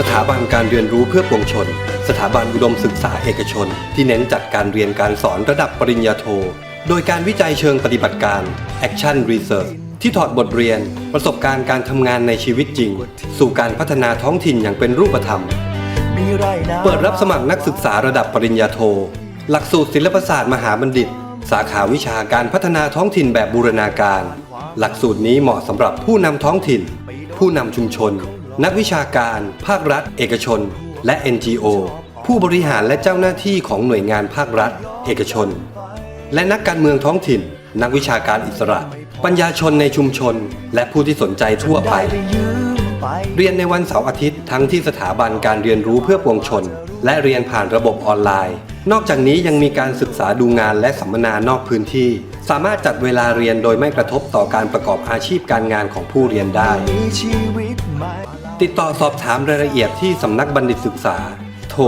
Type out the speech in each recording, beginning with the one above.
สถาบันการเรียนรู้เพื่อปวงชน สถาบันอุดมศึกษาเอกชน ที่เน้นจัดการเรียนการสอนระดับปริญญาโท โดยการวิจัยเชิงปฏิบัติการ Action Research ที่ถอดบทเรียน ประสบการณ์การทำงานในชีวิตจริง สู่การพัฒนาท้องถิ่นอย่างเป็นรูปธรรมมรเปิดรับสมัครนักศึกษาระดับปริญญาโท หลักสูตรศิลปศาสตร์มหาบัณฑิต สาขาวิชาการพัฒนาท้องถิ่นแบบบูรณาการ หลักสูตรนี้เหมาะสำหรับผู้นำท้องถิ่น ผู้นำชุมชน นักวิชาการ ภาครัฐ เอกชน และ NGO ผู้บริหารและเจ้าหน้าที่ของหน่วยงานภาครัฐ เอกชน และนักการเมืองท้องถิ่น นักวิชาการอิสระ ปัญญาชนในชุมชน และผู้ที่สนใจทั่วไป เรียนในวันเสาร์อาทิตย์ทั้งที่สถาบันการเรียนรู้เพื่อปวงชน และเรียนผ่านระบบออนไลน์ นอกจากนี้ยังมีการศึกษาดูงานและสัมมนานอกพื้นที่ สามารถจัดเวลาเรียนโดยไม่กระทบต่อการประกอบอาชีพการงานของผู้เรียนได้ ติดต่อสอบถามรายละเอียดที่สำนักบัณฑิตศึกษา โทร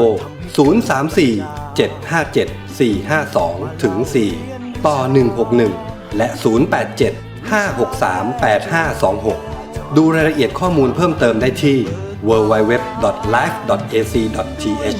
034 757 452ถึง4ต่อ 161 และ 087 563 8526 ดูรายละเอียดข้อมูลเพิ่มเติมได้ที่ www.life.ac.th